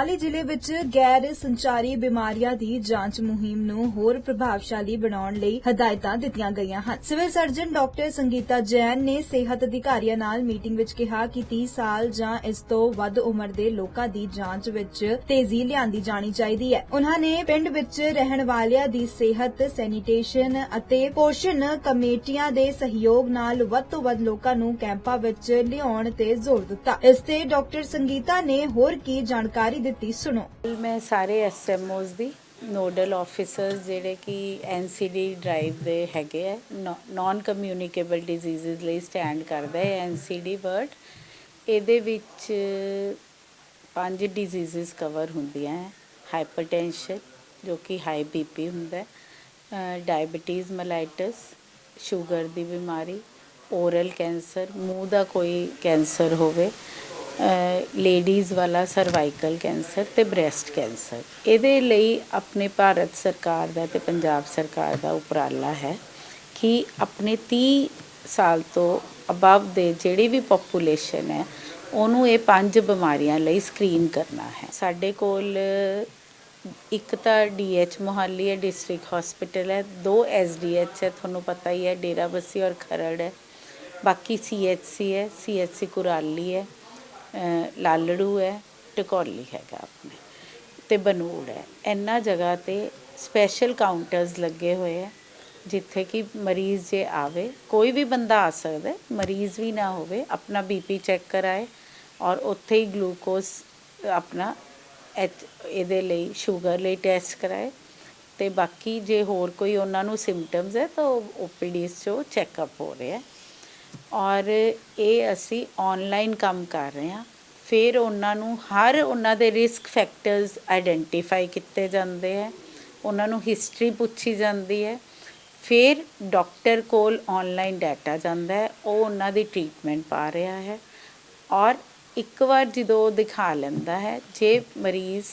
ਮੋਹਾਲੀ ਜ਼ਿਲ੍ਹੇ ਵਿੱਚ ਗੈਰ ਸੰਚਾਰੀ ਬਿਮਾਰੀਆਂ ਦੀ ਜਾਂਚ ਮੁਹਿੰਮ ਨੂੰ ਹੋਰ ਪ੍ਰਭਾਵਸ਼ਾਲੀ ਬਣਾਉਣ ਲਈ ਹਦਾਇਤਾਂ ਦਿੱਤੀਆਂ ਗਈਆਂ ਹਨ। Civil surgeon doctor Sangeeta Jain ਨੇ ਸਿਹਤ ਅਧਿਕਾਰੀਆਂ ਨਾਲ ਮੀਟਿੰਗ ਵਿੱਚ ਕਿਹਾ ਕਿ 30 ਸਾਲ ਜਾਂ ਇਸ ਤੋਂ ਵੱਧ ਉਮਰ ਦੇ ਲੋਕਾਂ ਦੀ ਜਾਂਚ ਵਿੱਚ ਤੇਜ਼ੀ ਲਿਆਂਦੀ ਜਾਣੀ ਚਾਹੀਦੀ ਹੈ। ਉਹਨਾਂ ਨੇ ਪਿੰਡ ਵਿੱਚ ਰਹਿਣ ਵਾਲਿਆਂ ਦੀ ਸਿਹਤ, ਸੈਨੀਟੇਸ਼ਨ ਅਤੇ ਪੋਸ਼ਣ ਕਮੇਟੀਆਂ ਦੇ ਸਹਿਯੋਗ ਨਾਲ ਵੱਧ ਤੋਂ ਵੱਧ ਲੋਕਾਂ ਨੂੰ ਕੈਂਪਾਂ ਵਿੱਚ ਲਿਆਉਣ ਤੇ ਜ਼ੋਰ ਦਿੱਤਾ। ਇਸ ਤੇ ਡਾਕਟਰ ਸੰਗੀਤਾ ਨੇ ਹੋਰ ਕੀ ਜਾਣਕਾਰੀ ਦਿੱਤੀ, ਸੁਣੋ। ਮੈਂ ਸਾਰੇ ਐਸਐਮਓਜ਼ ਦੀ ਨੋਡਲ ਆਫੀਸਰਸ ਜਿਹੜੇ ਕਿ ਐਨਸੀਡੀ ਡਰਾਈਵ ਦੇ ਹੈਗੇ ਆ ਨਾਨ ਕਮਿਊਨੀਕੇਬਲ ਡਿਜ਼ੀਜ਼ਸ ਲਈ ਸਟੈਂਡ ਕਰਦਾ ਹੈ ਐਨਸੀਡੀ ਵਰਡ ਇਹਦੇ ਵਿੱਚ ਪੰਜ ਡਿਜ਼ੀਜ਼ਸ ਕਵਰ ਹੁੰਦੀਆਂ ਹੈ ਹਾਈਪਰਟੈਂਸ਼ਨ ਜੋ ਕਿ ਹਾਈ ਬੀਪੀ ਹੁੰਦਾ ਹੈ ਡਾਇਬੀਟੀਜ਼ ਮਲਾਈਟਸ ਸ਼ੂਗਰ ਦੀ ਬਿਮਾਰੀ ਓਰਲ ਕੈਂਸਰ ਮੂੰਹ ਦਾ ਕੋਈ ਕੈਂਸਰ ਹੋਵੇ ਲੇਡੀਜ਼ ਵਾਲਾ ਸਰਵਾਈਕਲ ਕੈਂਸਰ ਤੇ ਬ੍ਰੈਸਟ ਕੈਂਸਰ ਇਹਦੇ ਲਈ ਆਪਣੇ ਭਾਰਤ ਸਰਕਾਰ ਦਾ ਤੇ ਪੰਜਾਬ ਸਰਕਾਰ ਦਾ ਉਪਰਾਲਾ ਹੈ ਕਿ ਆਪਣੇ 30 ਸਾਲ ਤੋਂ ਅਬਵ ਦੇ ਜਿਹੜੀ ਵੀ ਪੋਪੂਲੇਸ਼ਨ ਹੈ, ਉਹਨੂੰ ਇਹ ਪੰਜ ਬਿਮਾਰੀਆਂ ਲਈ ਸਕਰੀਨ ਕਰਨਾ ਹੈ। ਸਾਡੇ ਕੋਲ ਇੱਕ ਤਾਂ ਡੀਐਚ ਮੋਹਾਲੀ ਹੈ ਡਿਸਟ੍ਰਿਕਟ ਹਸਪੀਟਲ ਹੈ, ਦੋ ਐਸਡੀਐਚ ਹੈ, ਤੁਹਾਨੂੰ ਪਤਾ ਹੀ ਹੈ ਡੇਰਾਬੱਸੀ ਔਰ ਖਰੜ ਹੈ, ਬਾਕੀ ਸੀਐਚਸੀ ਹੈ ਸੀਐਚਸੀ ਕੁਰਾਲੀ ਹੈ। ਲਾਲੜੂ ਹੈ ਟਕੋਲੀ ਹੈਗਾ ਆਪਣੇ ਤੇ ਬਨੂੜ ਹੈ। ਇੰਨਾ ਜਗ੍ਹਾ ਤੇ ਸਪੈਸ਼ਲ ਕਾਊਂਟਰਸ ਲੱਗੇ ਹੋਏ ਹੈ, ਜਿੱਥੇ ਕਿ ਮਰੀਜ਼ ਜੇ ਆਵੇ, ਕੋਈ ਵੀ ਬੰਦਾ ਆ ਸਕਦਾ ਮਰੀਜ਼ ਵੀ ਨਾ ਹੋਵੇ, ਆਪਣਾ ਬੀਪੀ ਚੈੱਕ ਕਰਾਏ ਔਰ ਉੱਥੇ ਹੀ ਗਲੂਕੋਜ਼ ਆਪਣਾ ਐਚ- ਇਹਦੇ ਲਈ ਸ਼ੂਗਰ ਲਈ ਟੈਸਟ ਕਰਾਏ ਤੇ ਬਾਕੀ ਜੇ ਹੋਰ ਕੋਈ ਉਹਨਾਂ ਨੂੰ ਸਿੰਪਟਮਸ ਹੈ ਤਾਂ ਓਪੀਡੀਸ 'ਚ ਉਹ ਚੈੱਕਅਪ ਹੋ ਰਿਹਾ ਹੈ। ਔਰ ਇਹ ਅਸੀਂ ਆਨਲਾਈਨ ਕੰਮ ਕਰ ਰਹੇ ਹਾਂ। ਫਿਰ ਉਹਨਾਂ ਨੂੰ ਹਰ ਉਹਨਾਂ ਦੇ ਰਿਸਕ ਫੈਕਟਰਸ ਆਇਡੈਂਟੀਫਾਈ ਕੀਤੇ ਜਾਂਦੇ ਹੈ। ਉਹਨਾਂ ਨੂੰ ਹਿਸਟਰੀ ਪੁੱਛੀ ਜਾਂਦੀ ਹੈ। ਫਿਰ ਡਾਕਟਰ ਕੋਲ ਆਨਲਾਈਨ ਡਾਟਾ ਜਾਂਦਾ ਹੈ। ਉਹ ਉਹਨਾਂ ਦੀ ਟ੍ਰੀਟਮੈਂਟ ਪਾ ਰਿਹਾ ਹੈ। ਔਰ ਇੱਕ ਵਾਰ ਜਦੋਂ ਉਹ ਦਿਖਾ ਲੈਂਦਾ ਹੈ, ਜੇ ਮਰੀਜ਼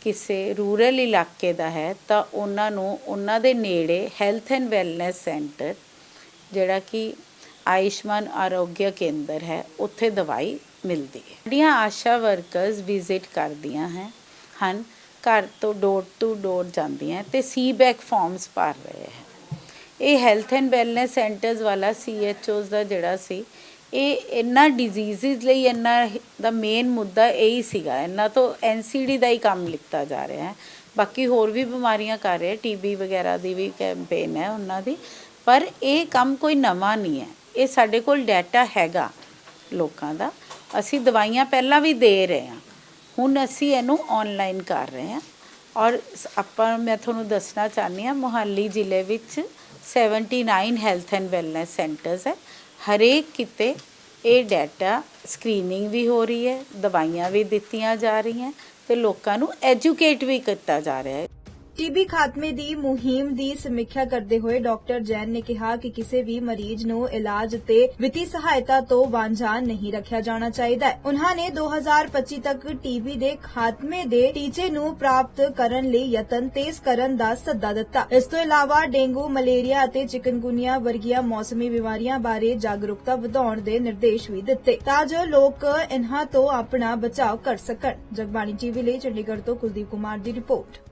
ਕਿਸੇ ਰੂਰਲ ਇਲਾਕੇ ਦਾ ਹੈ, ਤਾਂ ਉਹਨਾਂ ਨੂੰ ਉਹਨਾਂ ਦੇ ਨੇੜੇ ਹੈਲਥ ਐਂਡ ਵੈਲਨੈਸ ਸੈਂਟਰ ਜਿਹੜਾ ਕਿ ਆਯੁਸ਼ਮਾਨ ਆਰੋਗਿਆ ਕੇਂਦਰ ਹੈ, ਉੱਥੇ ਦਵਾਈ ਮਿਲਦੀ ਹੈ। ਸਾਡੀਆਂ ਆਸ਼ਾ ਵਰਕਰਸ ਵਿਜ਼ਿਟ ਕਰਦੀਆਂ ਹੈ, ਹਨ, ਘਰ ਤੋਂ ਡੋਰ ਟੂ ਡੋਰ ਜਾਂਦੀਆਂ ਤੇ ਸੀ ਬੈਕ ਫਾਰਮਸ ਭਰ ਰਹੇ ਹੈ। ਇਹ ਹੈਲਥ ਐਂਡ ਵੈਲਨੈਸ ਸੈਂਟਰਸ ਵਾਲਾ ਸੀਐਚਓਸ ਦਾ ਜਿਹੜਾ ਸੀ, ਇਹ ਇਹਨਾਂ ਡਿਜ਼ੀਜ਼ਸ ਲਈ ਇਹਨਾਂ ਦਾ ਮੇਨ ਮੁੱਦਾ ਇਹੀ ਸੀਗਾ। ਇਹਨਾਂ ਤੋਂ ਐਨਸੀਡੀ ਦਾ ਹੀ ਕੰਮ ਲਿੱਤਾ ਜਾ ਰਿਹਾ ਹੈ। ਬਾਕੀ ਹੋਰ ਵੀ ਬਿਮਾਰੀਆਂ ਕਰ ਰਹੇ ਟੀਬੀ ਵਗੈਰਾ ਦੀ ਵੀ ਕੈਂਪੇਨ ਹੈ ਉਹਨਾਂ ਦੀ। ਪਰ ਇਹ ਕੰਮ ਕੋਈ ਨਵਾਂ ਨਹੀਂ ਹੈ। ਇਹ ਸਾਡੇ ਕੋਲ ਡਾਟਾ ਹੈਗਾ ਲੋਕਾਂ ਦਾ। ਅਸੀਂ ਦਵਾਈਆਂ ਪਹਿਲਾਂ ਵੀ ਦੇ ਰਹੇ ਹਾਂ। ਹੁਣ ਅਸੀਂ ਇਹਨੂੰ ਆਨਲਾਈਨ ਕਰ ਰਹੇ ਹਾਂ। ਔਰ ਆਪਾਂ, ਮੈਂ ਤੁਹਾਨੂੰ ਦੱਸਣਾ ਚਾਹੁੰਦੀ ਹਾਂ, ਮੋਹਾਲੀ ਜ਼ਿਲ੍ਹੇ ਵਿੱਚ 79 ਹੈਲਥ ਐਂਡ ਵੈਲਨੈਸ ਸੈਂਟਰਸ ਹੈ। ਹਰੇਕ ਕਿਤੇ ਇਹ ਡਾਟਾ ਸਕਰੀਨਿੰਗ ਵੀ ਹੋ ਰਹੀ ਹੈ, ਦਵਾਈਆਂ ਵੀ ਦਿੱਤੀਆਂ ਜਾ ਰਹੀਆਂ ਤੇ ਲੋਕਾਂ ਨੂੰ ਐਜੂਕੇਟ ਵੀ ਕੀਤਾ ਜਾ ਰਿਹਾ ਹੈ। ਟੀਬੀ ਖਾਤਮੇ ਦੀ ਮੁਹਿੰਮ ਦੀ ਸਮੀਖਿਆ ਕਰਦੇ ਹੋਏ ਡਾਕਟਰ ਜੈਨ ਨੇ ਕਿਹਾ ਕਿ ਕਿਸੇ ਵੀ ਮਰੀਜ਼ ਨੂੰ ਇਲਾਜ ਤੇ ਵਿੱਤੀ ਸਹਾਇਤਾ ਤੋਂ ਵਾਂਝਾ ਨਹੀਂ ਰੱਖਿਆ ਜਾਣਾ ਚਾਹੀਦਾ ਹੈ। ਉਨ੍ਹਾਂ ਨੇ 2025 ਤੱਕ ਟੀਬੀ ਦੇ ਖਾਤਮੇ ਦੇ ਟੀਚੇ ਨੂੰ ਪ੍ਰਾਪਤ ਕਰਨ ਲਈ ਯਤਨ ਤੇਜ਼ ਕਰਨ ਦਾ ਸੱਦਾ ਦਿੱਤਾ। ਇਸ ਤੋਂ ਇਲਾਵਾ ਡੇਂਗੂ, ਮਲੇਰੀਆ ਅਤੇ ਚਿਕਨਗੁਨੀਆ ਵਰਗੀਆਂ ਮੌਸਮੀ ਬਿਮਾਰੀਆਂ ਬਾਰੇ ਜਾਗਰੂਕਤਾ ਵਧਾਉਣ ਦੇ ਨਿਰਦੇਸ਼ ਵੀ ਦਿੱਤੇ। ਤਾਂ ਜੋ ਲੋਕ ਇਨ੍ਹਾਂ ਤੋਂ ਆਪਣਾ ਬਚਾਅ ਕਰ ਸਕਣ। ਜਗਬਾਣੀ ਟੀਵੀ ਲਈ ਚੰਡੀਗੜ੍ਹ ਤੋਂ ਕੁਲਦੀਪ ਕੁਮਾਰ ਦੀ ਰਿਪੋਰਟ।